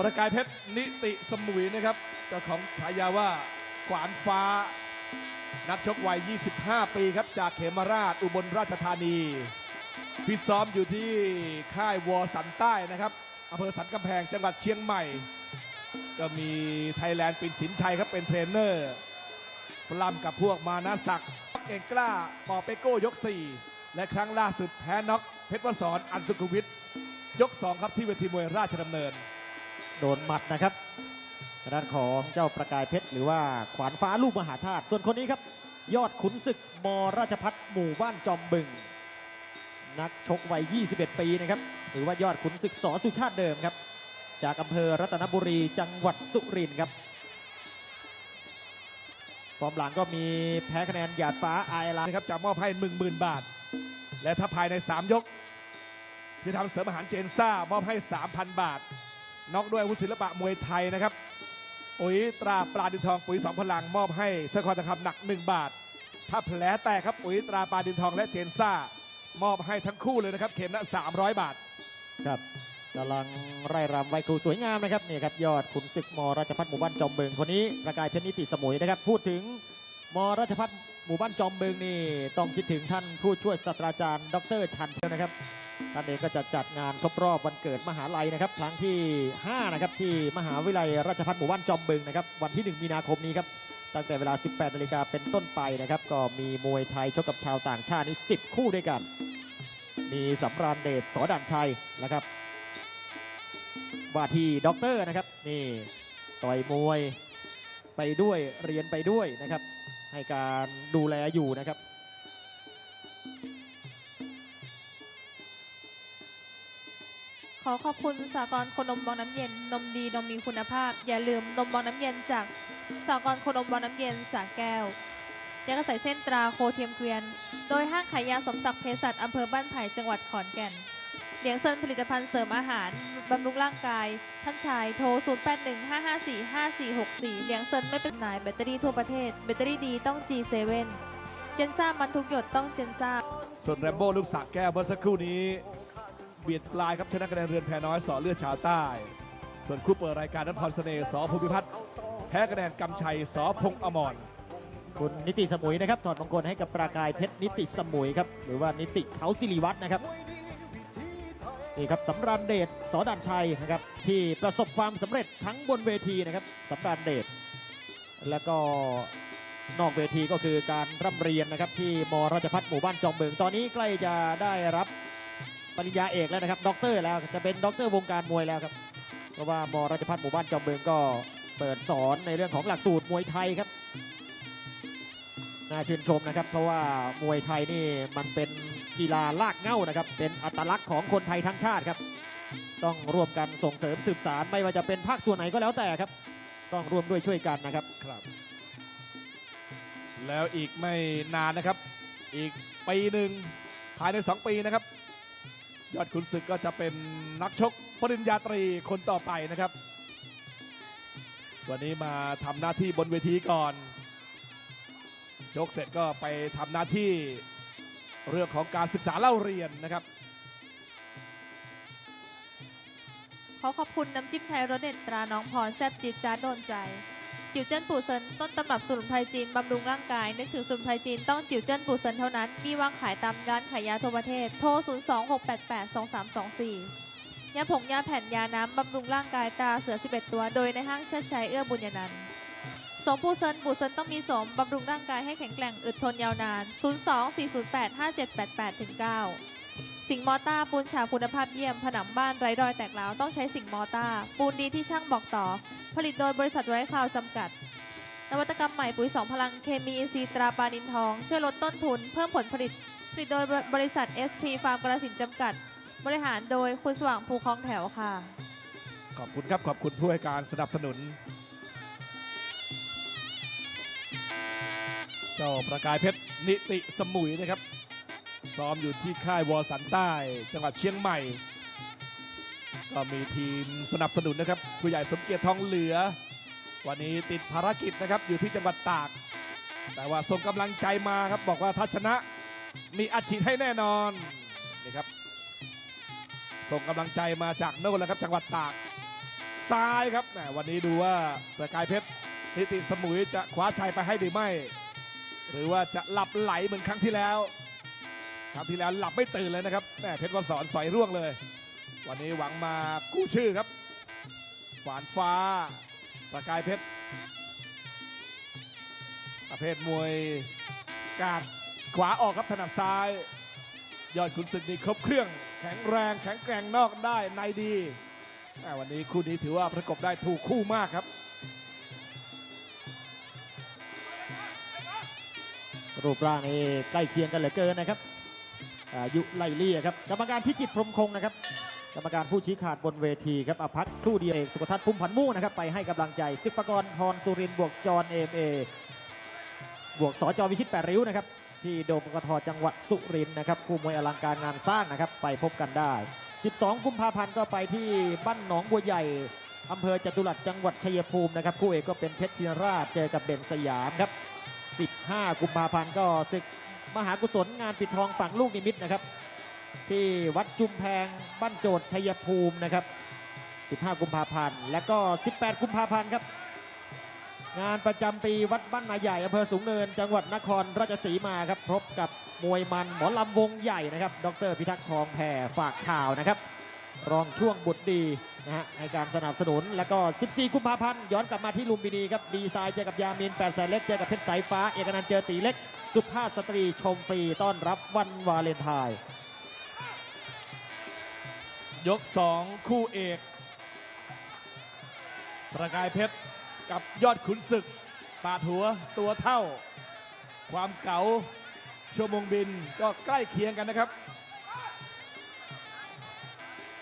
ประกายเพชรนิติสมุยนะครับเจ้าของฉายาว่าขวานฟ้า นักชกวัย 25 ปีครับ จากเขมราชอุบลราชธานีฟิตซ้อมอยู่ที่ค่ายวอสันใต้นะครับอำเภอสันกำแพงจังหวัดเชียงใหม่ก็มีไทยแลนด์ปินสินชัยครับเป็นเทรนเนอร์ปล้ำกับพวกมานาศักดิ์เก่งกล้าปอเปโก้ยก 4 และครั้งล่าสุดแพ้น็อกเพชรวสอนอันสุขุวิทยก 2 ครับที่เวทีมวยราชดำเนิน โดนหมัดนะครับทางด้านของเจ้าประกายเพชรหรือว่าขวานฟ้าลูกมหาธาตุส่วนคนนี้ครับ ยอดขุนศึกมราชพัฒหมู่บ้านจอมบึง นักชกวัย 21 ปีนะครับหรือว่ายอดขุนศึกสอสุชาติเดิมครับ จากอำเภอรัตนบุรีจังหวัดสุรินทร์ครับฟอร์มหลังก็มีแพ้คะแนนหยาดฟ้าไอายลานะครับจะมอบให้1 0,000บาท และถ้าภายใน 3 ยก ที่ทำเสริมอาหารเจนซ่ามอบให้ 3,000 บาท น็อกด้วยอาวุธศิลปะมวยไทยนะครับปุ๋ยตราปลาดินทองปุ๋ยสองพลังมอบให้เสื้อคอทองคำหนัก 1 บาท ถ้าแผลแตกครับปุ๋ยตราปลาดินทองและเจนซ่ามอบให้ทั้งคู่เลยนะครับเข็มละ300 บาทครับกำลังไร่รำไวครูสวยงามนะครับนี่ครับยอดขุนศึกมราชพัฒหมู่บ้านจอมเบิงคนนี้ประกายเพชรนิติสมุยนะครับ พูดถึงมราชพัฒหมู่บ้านจอมเบิงนี่ต้องคิดถึงท่านผู้ช่วยศาสตราจารย์ ดรชันเชลนะครับ ท่านเองก็จะจัดงานครบรอบวันเกิดมหาลัยนะครับ ครั้งที่ 5 นะครับ ที่มหาวิทยาลัยราชพัฒหมู่บ้านจอมบิงนะครับ วันที่ 1 มีนาคมนี้ครับ ตั้งแต่เวลา 18นาฬิกาเป็นต้นไปนะครับ ก็มีมวยไทยชกกับชาวต่างชาตินี่10 คู่ด้วยกัน มีสำราญเดชสอด่านชัยนะครับ ว่าที่ด็อกเตอร์นะครับ นี่ต่อยมวยไปด้วยเรียนไปด้วยนะครับ ให้การดูแลอยู่นะครับ อขอบคุณสากลคนมบางน้ำเย็น นมดีนมมีคุณภาพ อย่าลืมนมบางน้ำเย็นจากสากลคนมบางน้ำเย็นสาแก้วยังกระใส่เส้นตราโคเทียมเกวียน โดยห้างขายยาสมศักดิ์เภสัชอำเภอบ้านไผ่จังหวัดขอนแก่นเลี้ยงเซินผลิตภัณฑ์เสริมอาหารบำรุงร่างกาย ท่านชายโทร 0815545464 เลี้ยงเซินไม่เป็นนายแบตเตอรี่ทั่วประเทศ แบตเตอรี่ดีต้อง G7 เจนซ่ามันทุกหยดต้องเจนซ่าส่วนแรมโบ้ลูกสักแก้วเมื่อสักครู่นี้ เบียดปลายครับชนะคะแนนเรือนแพน้อยสอเลือดชาวใต้ ส่วนคู่เปิดรายการนัทพรเสน่ห์สอภูมิพัฒน์แพ้คะแนนกำชัยสอพงษ์อมรคุณนิติสมุยนะครับถอดมงคลให้กับประกายเพชรนิติสมุยครับหรือว่านิติเขาสิริวัฒน์นะครับนี่ครับสำราญเดชสอด่านชัยนะครับที่ประสบความสำเร็จทั้งบนเวทีนะครับสำราญเดชแล้วก็นอกเวทีก็คือการร่ำเรียนนะครับที่มราชพัฒหมู่บ้านจอมเบิงตอนนี้ใกล้จะได้รับ ปริญญาเอกแล้วนะครับด็อกเตอร์แล้วจะเป็นด็อกเตอร์วงการมวยแล้วครับเพราะว่ามราชพัฒหมู่บ้านจอมเบิงก็เปิดสอนในเรื่องของหลักสูตรมวยไทยครับน่าชื่นชมนะครับ เพราะว่ามวยไทยนี่มันเป็นกีฬาลากเง้านะครับ เป็นอัตลักษณ์ของคนไทยทั้งชาติครับ ต้องร่วมกันส่งเสริมสืบสารไม่ว่าจะเป็นภาคส่วนไหนก็แล้วแต่ครับ ต้องร่วมด้วยช่วยกันนะครับครับ แล้วอีกไม่นานนะครับ อีกปีหนึ่งภายใน 2 ปีนะครับ ยอดขุนศึกก็จะเป็นนักชกปริญญาตรีคนต่อไปนะครับ วันนี้มาทำหน้าที่บนเวทีก่อนชกเสร็จก็ไปทำหน้าที่เรื่องของการศึกษาเล่าเรียนนะครับ ขอขอบคุณน้ำจิ้มไทยรสเด็ดตราน้องพรแซบจี๊ดจ้าโดนใจ จิ๋วเจิ้นปู่เซินต้นตำรับสมุนไพรจีนบำรุงร่างกาย นึกถึงสมุนไพรจีนต้องจิ๋วเจิ้นปู่เซินเท่านั้น มีวางขายตามร้านขายยาทั่วประเทศ โทร 026882324 ยาผงยาแผ่นยาน้ำบำรุงร่างกายตาเสือ 11 ตัว โดยในห้างเชิดชัยเอื้อบุญยนันท์สมปูเซินปูเซินต้องมีสมบำรุงร่างกายให้แข็งแกร่งอึดทนยาวนาน 024085788ถึง9 สิงมอต้าปูนฉาบคุณภาพเยี่ยม ผนังบ้านไร้รอยแตกร้าวต้องใช้สิงมอต้าปูนดีที่ช่างบอกต่อ ผลิตโดยบริษัทไร้คาวจำกัด นวัตกรรมใหม่ปุ๋ยสองพลังเคมีอินทรีย์ตราปานินทอง ช่วยลดต้นทุน เพิ่มผลผลิต ผลิตโดยบริษัท SP ฟาร์มกระสินจำกัด บริหารโดยคุณสว่างภูคลองแถวค่ะ ขอบคุณครับ ขอบคุณผู้ให้การสนับสนุน เจ้าประกายเพชรนิติสมุยนะครับ ซ้อมอยู่ที่ค่ายวอสันใต้ จังหวัดเชียงใหม่ ก็มีทีมสนับสนุนนะครับ ผู้ใหญ่สมเกียรติทองเหลือ วันนี้ติดภารกิจนะครับอยู่ที่จังหวัดตาก แต่ว่าส่งกำลังใจมาครับบอกว่าถ้าชนะมีอัดฉีดให้แน่นอนนี่ครับ ส่งกำลังใจมาจากโน่นแล้วครับจังหวัดตากซ้ายครับแหมวันนี้ดูว่าประกายเพชรนิติสมุยจะคว้าชัยไปให้หรือไม่ หรือว่าจะหลับไหลเหมือนครั้งที่แล้ว ครั้งที่แล้วหลับไม่ตื่นเลยนะครับแหมเพชรวสอนสอยร่วงเลย วันนี้หวังมากู้ชื่อครับขวานฟ้าประกายเพชรประเภทมวยกาดขวาออกครับถนัดซ้าย ยอดขุนศึกนี่ครบเครื่อง แข็งแรงแข็งแกร่งนอกได้ในดีแม่วันนี้คู่นี้ถือว่าประกบได้ถูกคู่มากครับ รูปร่างนี่ใกล้เคียงกันเหลือเกินนะครับ อายุไล่เลี่ยครับกรรมการพิจิตรพรมคงนะครับกรรมการผู้ชี้ขาดบนเวทีครับอภักครู่เดียวเอกสุขทัศน์พุ่มพันมู่นะครับไปให้กำลังใจซึกปกรณ์พรสุรินทร์บวกจรเอมเอบวกสจวิชิตแปดริ้วนะครับที่โดมกทจังหวัดสุรินทร์นะครับคู่มวยอลังการงานสร้างนะครับไปพบกันได้ 12 กุมภาพันธ์ก็ไปที่บ้านหนองบัวใหญ่อำเภอจตุรัสจังหวัดชัยภูมินะครับคู่เอกก็เป็นเพชรธีรราชเจอกับเด่นสยามครับ 15 กุมภาพันธ์ก็ศึก มหากุศลงานปิดทองฝั่งลูกนิมิตนะครับ ที่วัดจุมแพงบ้านโจทย์ชัยภูมินะครับ 15 กุมภาพันธ์และก็ 18 กุมภาพันธ์ครับ งานประจำปีวัดบ้านนาใหญ่อำเภอสูงเนิน จังหวัดนครราชสีมาครับพบกับมวยมันหมอลำวงใหญ่นะครับ ดรพิทักษ์ทองแผ่ฝากข่าวนะครับ รองช่วงบุตรดีนะฮะในการสนับสนุน แล้วก็ 14 กุมภาพันธ์ย้อนกลับมาที่ลุมพินีครับดีไซน์เจอกับยามิน8แสนเล็กเจอกับเพชรสายฟ้า เอกนันเจอตีเล็ก สุภาพสตรีชมฟรีต้อนรับวันวาเลนไทน์ยก 2 คู่เอก ประกายเพชรกับยอดขุนศึกปาดหัวตัวเท่า ความเก๋าชั่วโมงบินก็ใกล้เคียงกันนะครับ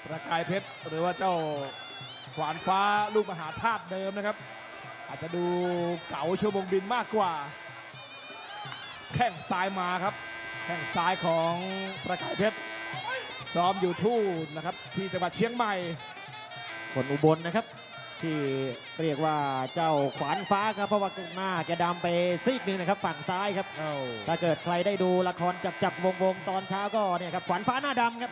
ประกายเพชรหรือว่าเจ้าขวานฟ้าลูกมหาธาตุเดิมนะครับ อาจจะดูเก๋าชั่วโมงบินมากกว่า แข้งซ้ายมาครับ แข้งซ้ายของประกายเพชรซ้อมอยู่ทู่นะครับที่จังหวัดเชียงใหม่คนอุบลนะครับ ที่เรียกว่าเจ้าขวานฟ้าครับเพราะว่าหน้าแกดำไปซีกหนึงนะครับฝั่งซ้ายครับถ้าเกิดใครได้ดูละครจับจับวงวงๆตอนเช้าก็เนี่ยครับขวานฟ้าหน้าดำครับ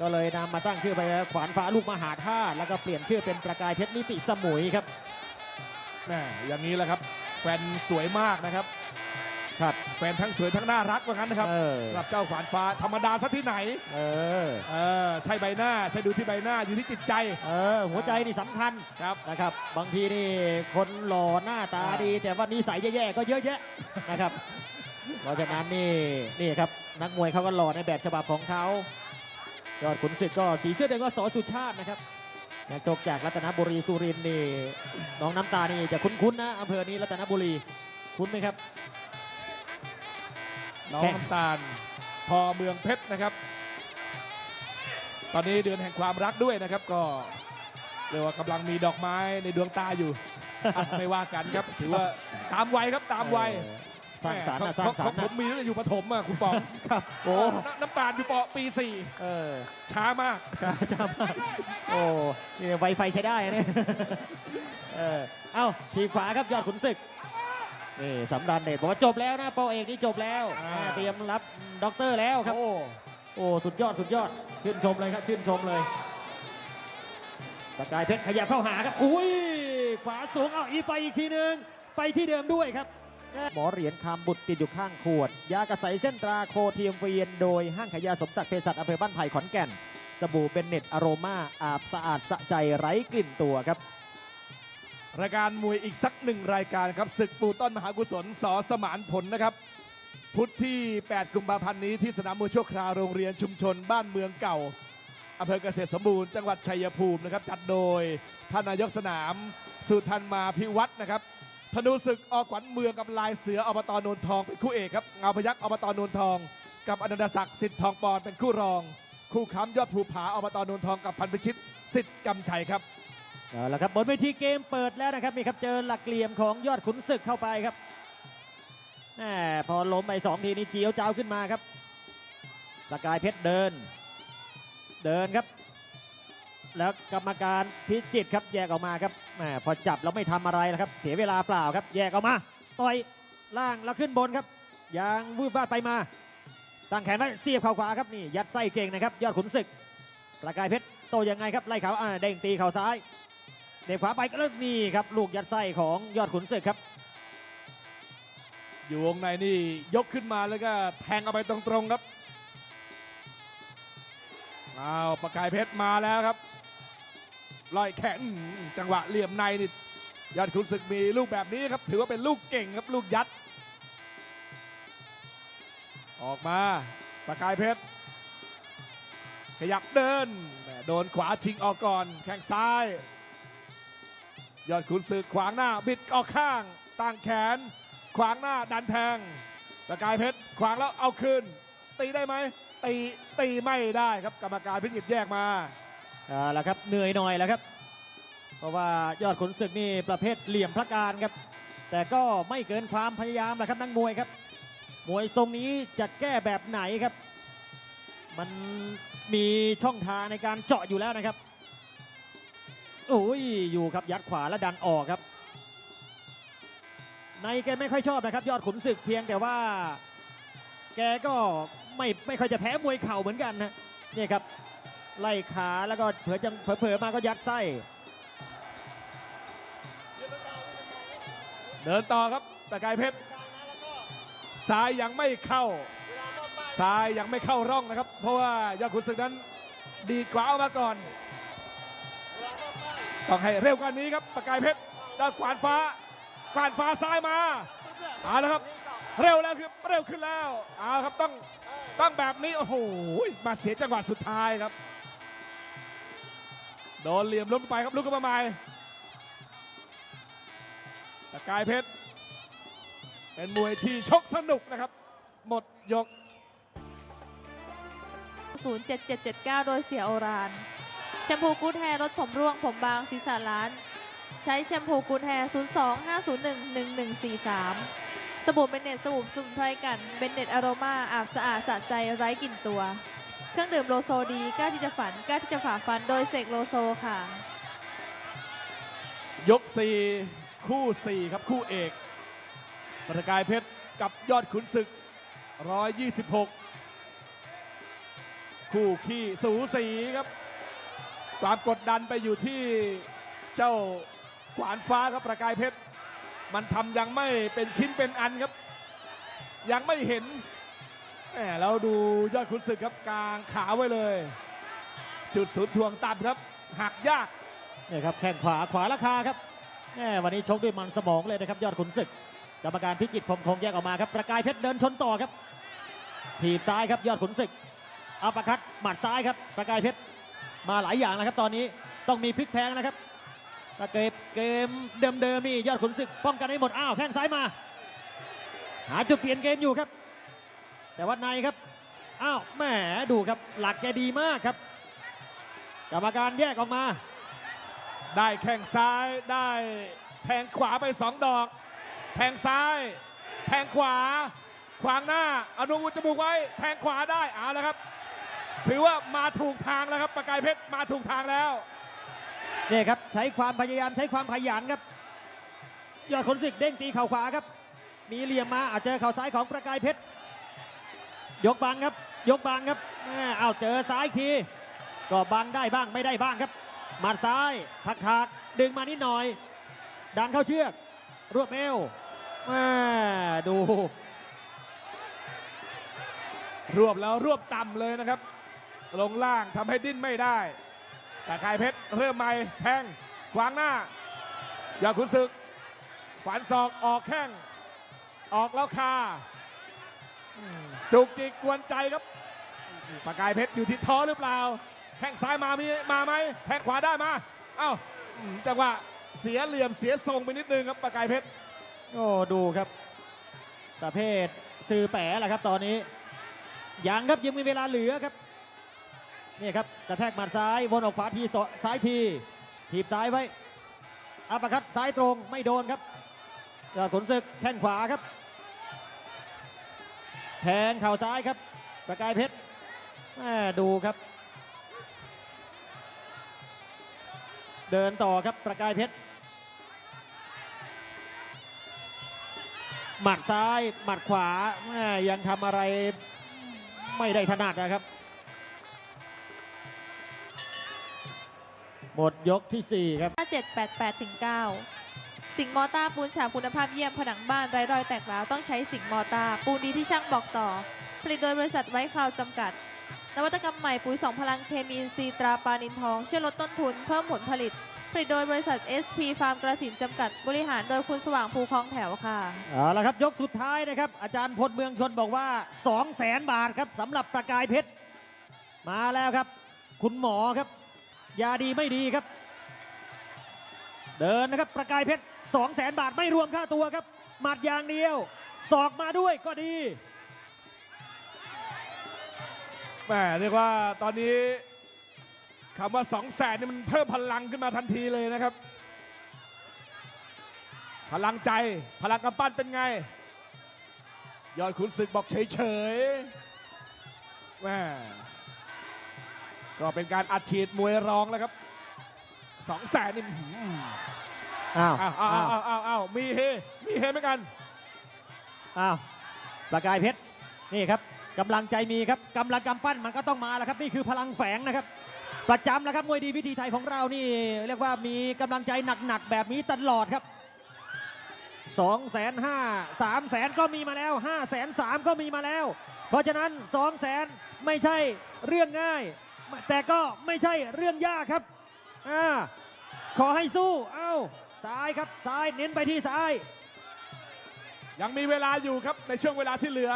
ก็เลยนำมาตั้งชื่อไปขวานฟ้าลูกมหาธาตุแล้วก็เปลี่ยนชื่อเป็นประกายเพชรนิติสมุยครับแหม่อย่างนี้แหละครับ แฟนสวยมากนะครับครับ แฟนทั้งสวยทั้งน่ารักว่างั้นนะครับเออ สำหรับเจ้าขวานฟ้าธรรมดาซะที่ไหนเออ เออใช่ใบหน้าใช่ดูที่ใบหน้าอยู่ที่จิตใจเออ หัวใจนี่สำคัญครับ นะครับ บางทีนี่คนหล่อหน้าตาดี แต่ว่านิสัยแย่ๆก็เยอะแยะนะครับ เพราะฉะนั้นนี่นี่ครับนักมวยเขาก็หล่อในแบบฉบับของเขายอดขุนศึกก็สีเสื้อแดงก็สอสุชาตินะครับนักชกจากรัตนบุรีสุรินทร์นี่น้องน้ำตานี่จะคุ้นๆนะอำเภอนี้รัตนบุรีคุ้นไหมครับ น้องแข้งน้ำตาลพอเมืองเพชรนะครับ ตอนนี้เดือนแห่งความรักด้วยนะครับ ก็เรียกว่ากำลังมีดอกไม้ในดวงตาอยู่อะไม่ว่ากันครับ ถือว่าตามวัยครับตามวัยเออสร้างสรรค์นะแหม่สร้างสรรของค์ผนะมมีตั้งแต่อยู่ประถมอะคุณปองครับโอ้น้ำน้ำตาลอยู่ปปีสี่เออช้ามาก ครับจำมากโอ้นี่ไวไฟใช้ได้นะเนี่ยเออเอ้าทีขวาครับยอดขุนศึก นี่สำรันเดชบอกว่าจบแล้วนะปอเอกนี่จบแล้วอ่า อ่าเตรียมรับด็อกเตอร์แล้วครับ โอ้โอ้สุดยอดสุดยอดชื่นชมเลยครับชื่นชมเลยประกายเพชรขยับเข้าหาครับอุ้ยขวาสูงเอาอีกไปอีกทีหนึ่งไปที่เดิมด้วยครับ หมอเหรียญคำบุตรติดอยู่ข้างขวด ยากระใสเส้นตราโคเทียมเวียนโดยห้างขายยาสมศักดิ์เภสัชอำเภอบ้านไผ่ขอนแก่น สบู่เป็นเน็ตอโรมาอาบสะอาดสะใจไร้กลิ่นตัวครับ รายการมวยอีกสักหนึ่งรายการครับศึกปูต้นมหากุศลสอสมานผลนะครับ พุธที่ 8 กุมภาพันธ์นี้ที่สนามมวยชั่วคราวโรงเรียนชุมชนบ้านเมืองเก่าอำเภอเกษตรสมบูรณ์จังหวัดชัยภูมินะครับ จัดโดยท่านนายกสนาม สุทันมาพิวัตรนะครับธนูศึกอขวัญเมืองกับลายเสืออบตโนนทองเป็นคู่เอกครับเงาพยักอบตโนนทอง กับอนันตศักดิ์สิทธิ์ทองปอนเป็นคู่รอง คู่ค้ำยอดภูผาอบตโนนทองกับพันพิชิตสิทธิ์กำชัยครับ เอาละครับบนเวทีเกมเปิดแล้วนะครับนี่ครับเจอหลักเหลี่ยมของยอดขุนศึกเข้าไปครับแหมพอล้มไปสองทีนี้เจียวจ้าขึ้นมาครับประกายเพชรเดิน เดินครับ แล้วกรรมการพิจิตครับแยกออกมาครับแหมพอจับแล้วไม่ทำอะไรแล้วครับเสียเวลาเปล่าครับ แยกออกมาต่อยล่างแล้วขึ้นบนครับยางวืบวาดไปมา ตั้งแขนไว้เสียบเข่าขวาครับนี่ยัดไส้เก่งนะครับ ยอดขุนศึกประกายเพชรโตยังไงครับไล่เขาอ่าเด้งตีเข่าซ้าย ตะขวาไปก็แล้วนี่ครับลูกยัดไส้ของยอดขุนศึกครับ อยู่วงในนี่ยกขึ้นมาแล้วก็แทงเอาไปตรงๆครับอ้าวประกายเพชรมาแล้วครับลอยแขนอื้อหือจังหวะเหลี่ยมในนี่ยอดขุนศึกมีลูกแบบนี้ครับถือว่าเป็นลูกเก่งครับลูกยัด ออกมาประกายเพชรขยับเดินโดนขวาชิงออกก่อน แข้งซ้าย ยอดขุนศึกขวางหน้าบิดออกข้างตั้งแขน ขวางหน้าดันแทงประกายเพชรขวางแล้วเอาคืน ตีได้ไหมตีตีไม่ได้ครับกรรมการพิจิตแยกมาเอาละครับเหนื่อยหน่อยแล้วครับ เพราะว่ายอดขุนศึกนี่ประเภทเหลี่ยมพระการครับ แต่ก็ไม่เกินความพยายามแหละครับนักมวยครับ มวยทรงนี้จะแก้แบบไหนครับ มันมีช่องทางในการเจาะอยู่แล้วนะครับ โอ้ยอยู่ครับยัดขวาแล้วดันออกครับ ในแกไม่ค่อยชอบนะครับ ยอดขุนศึกเพียงแต่ว่า แกก็ไม่ไม่ค่อยจะแพ้มวยเข่าเหมือนกันนะนี่ครับไล่ขาแล้วก็เผลอจังเผลอๆมาก็ยัดไส้ เดินต่อครับประกายเพชรซ้ายยังไม่เข้าซ้ายยังไม่เข้าร่องนะครับ เพราะว่ายอดขุนศึกนั้น ดีดขวาออกมาก่อน ต้องให้เร็วกว่านี้ครับประกายเพชรด้านขวานฟ้าขวานฟ้าซ้ายมาเอาแล้วครับ เร็วแล้วคือเร็วขึ้นแล้วเอาครับต้องต้องแบบนี้โอ้โหมาเสียจังหวะสุดท้ายครับโดนเหลี่ยมล้มไปครับลุกขึ้นมาใหม่ตะกายเพชรเป็นมวยที่ชกสนุกนะครับ หมดยก 07779 โดยเสียโอราน ชมพูกูดแฮร์ลดผมร่วงผมบางศีรษะล้าน ใช้แชมพูกูดแฮร์ 02-501-1143 สบู่เบนเน็ตสบู่สมุนไพรกัน เบนเน็ตอโรมาอาบสะอาดสะใจไร้กลิ่นตัว เครื่องดื่มโลโซดีกล้าที่จะฝันกล้าที่จะฝ่าฟันโดยเสกโลโซค่ะ ยก 4 คู่ 4 ครับคู่เอกประกายเพชรกับยอดขุนศึก 126 คู่ขี้สูสีครับ ความกดดันไปอยู่ที่เจ้าขวานฟ้าครับประกายเพชร มันทำยังไม่เป็นชิ้นเป็นอันครับ ยังไม่เห็นแหมเราดูยอดขุนศึกครับกลางขาไว้เลย จุดศูนย์ทวงต่ำครับหักยากนี่ครับแข้งขวาขวาราคาครับแหมวันนี้ชกด้วยมันสมองเลยนะครับยอดขุนศึกกรรมการพิจิตรพรมคงแยกออกมาครับประกายเพชรเดินชนต่อครับ ถีบซ้ายครับยอดขุนศึกอัปร์คัดหมัดซ้ายครับ ประกายเพชร มาหลายอย่างนะครับตอนนี้ต้องมีพลิกแพลงนะครับถ้าเกมเกมเดิมๆนี่ยอดขุนศึกป้องกันให้หมดอ้าวแข้งซ้ายมา หาจุดเปลี่ยนเกมอยู่ครับ แต่ว่าในครับอ้าวแหมดูครับหลักแกดีมากครับกรรมการแยกออกมา ได้แข้งซ้ายได้แทงขวาไปสองดอก แทงซ้าย แทงขวา ขวางหน้าอนุวุธจมูกไว้ แทงขวาได้เอาแล้วครับ ถือว่ามาถูกทางแล้วครับประกายเพชรมาถูกทางแล้วนี่ครับใช้ความพยายามใช้ความขยันครับยอดขนศึกเด้งตีเข่าขวาครับ มีเหลี่ยมมาอาจเจอเข่าซ้ายของประกายเพชรยกบังครับ ยกบังครับแม่อ้าวเจอซ้ายอีกที ก็บังได้บ้างไม่ได้บ้างครับหมัดซ้ายถักถักๆดึงมานิดหน่อย ดันเข้าเชือก รวบเอวแม่ดู รวบแล้วรวบต่ำเลยนะครับ ลงล่างทำให้ดิ้นไม่ได้ แต่กายเพชรเริ่มใหม่แทงขวางหน้าอย่าขุนศึก ฝันศอกออกแข้งออกแล้วคาจุกจิกกวนใจครับประกายเพชรอยู่ที่ท้อหรือเปล่า แข้งซ้ายมามีมาไหมแทงขวาได้มาเอ้าจังหวะเสียเหลี่ยมเสียทรงไปนิดนึงครับประกายเพชรโอ้ดูครับ ประเภทสื่อแปะแหละครับตอนนี้ยังครับยังมีเวลาเหลือครับ นี่ครับกระแทกหมัดซ้าย วนออกขวาทีซ้ายทีถีบซ้ายไว้อัปร์คัดซ้ายตรงไม่โดนครับยอดขนศึกแข้งขวาครับ แทงเข่าซ้ายครับ ประกายเพชรแม่ดูครับ เดินต่อครับประกายเพชรหมัดซ้ายหมัดขวาแม่ยังทำอะไรไม่ได้ถนัดนะครับ หมดยกที่ 4 ครับ 5788ถึง9สิงห์มอต้าปูนฉาบคุณภาพเยี่ยมผนังบ้านไร้รอยแตกร้าวต้องใช้สิงห์มอต้าปูนดีที่ช่างบอกต่อ ผลิตโดยบริษัทไว้คราวจำกัด นวัตกรรมใหม่ปุ๋ยสองพลังเคมีอินทรีย์ตราปลานินทอง ช่วยลดต้นทุนเพิ่มผลผลิต ผลิตโดยบริษัท SP ฟาร์มกระสินจำกัด บริหารโดยคุณสว่างภูคลองแถวค่ะเอาละครับยกสุดท้ายนะครับ อาจารย์พลเมืองชนบอกว่า 2 0 0แสนบาทครับสำหรับประกายเพชรมาแล้วครับ คุณหมอครับ ยาดีไม่ดีครับ เดินนะครับประกายเพชร2 0 0แสนบาทไม่รวมค่าตัวครับ หมัดอย่างเดียวศอกมาด้วยก็ดีแหมเรียกว่าตอนนี้คำว่า2 0 0แสนนี่มันเพิ่มพลังขึ้นมาทันทีเลยนะครับ พลังใจพลังกำปั้นเป็นไง ยอดขุนศึกบอกเฉยๆแหม ก็เป็นการอัดฉีดมวยรองแล้วครับ2 0 0แสนนี่อื้อหืออ้าวอ้าวอ้าวอ้าวอ้าวอ้าวมีเฮมีเฮเหมือนกันอ้าวประกายเพชรนี่ครับกำลังใจมีครับกำลังกำปั้นมันก็ต้องมาแล้วครับนี่คือพลังแฝงนะครับ ประจำแล้วครับมวยดีวิธีไทยของเรานี่ เรียกว่ามีกำลังใจหนักๆแบบนี้ตลอดครับ2องแสนห้าสามแสนก็มีมาแล้ว5้าแสนสามก็มีมาแล้ว เพราะฉะนั้น2องแสนไม่ใช่เรื่องง่าย แต่ก็ไม่ใช่เรื่องยากครับอ่าขอให้สู้เอ้าซ้ายครับซ้ายเน้นไปที่ซ้าย ยังมีเวลาอยู่ครับในช่วงเวลาที่เหลือ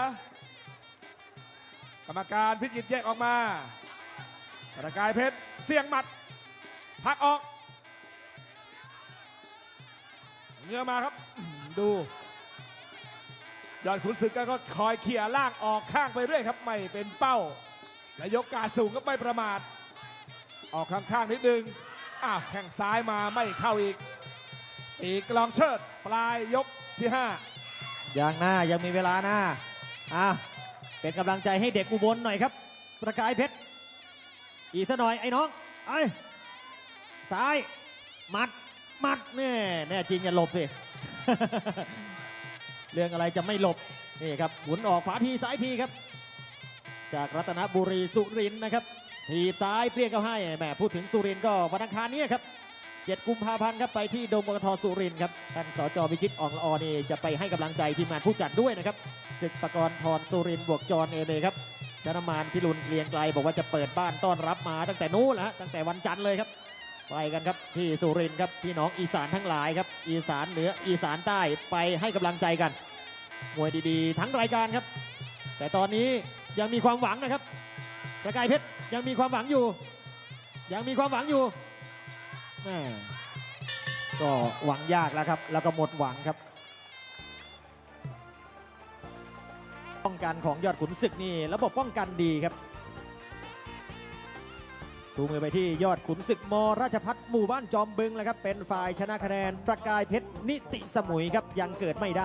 กรรมการพิจิตรแยกออกมาประกายเพชรเสี่ยงหมัดพักออกเงื้อมาครับดูยอดขุนศึกก็คอยเขี่ยล่างออกข้างไปเรื่อยครับ ไม่เป็นเป้า และยกการสูงก็ไม่ประมาท ออกข้างๆนิดนึง อ้าวแข้งซ้ายมาไม่เข้าอีก อีกลองเชิดปลายยกที่5ยังหน้ายังมีเวลาหน้าอะเป็นกำลังใจให้เด็กอุบลหน่อยครับ ประกายเพชร อีกสักหน่อยไอ้น้อง ไอ้ซ้ายมัดมัดแน่แน่จริงอย่าหลบสิ เรื่องอะไรจะไม่หลบ นี่ครับหมุนออกขวาทีซ้ายทีครับ จากรัตนบุรีสุรินนะครับทีบซ้ายเปรี้ยงเข้าให้แหมพูดถึงสุรินก็วันอังคารนี้ครับ7กุมภาพันธ์ครับไปที่โดมบกทสุรินครับท่านสจวิชิตอ่องละออนี่จะไปให้กำลังใจทีมงานผู้จัดด้วยนะครับศึกปกรณ์พรสุรินบวกจรเอเมครับธนมานพิรุณเกรียงไกลบอกว่าจะเปิดบ้านต้อนรับมาตั้งแต่นู้นแล้วฮะตั้งแต่วันจันทร์เลยครับไปกันครับที่สุรินครับพี่น้องอีสานทั้งหลายครับอีสานเหนืออีสานใต้ไปให้กำลังใจกันมวยดีๆ ทั้งรายการครับ แต่ตอนนี้ ยังมีความหวังนะครับประกายเพชรยังมีความหวังอยู่ ยังมีความหวังอยู่แม่ก็หวังยากแล้วครับ แล้วก็หมดหวังครับ ป้องกันของยอดขุนศึกนี่ระบบป้องกันดีครับทูมือไปที่ยอดขุนศึกมราชพัฒหมู่บ้านจอมบึงแล้วครับ เป็นฝ่ายชนะคะแนนประกายเพชรนิติสมุยครับยังเกิดไม่ได้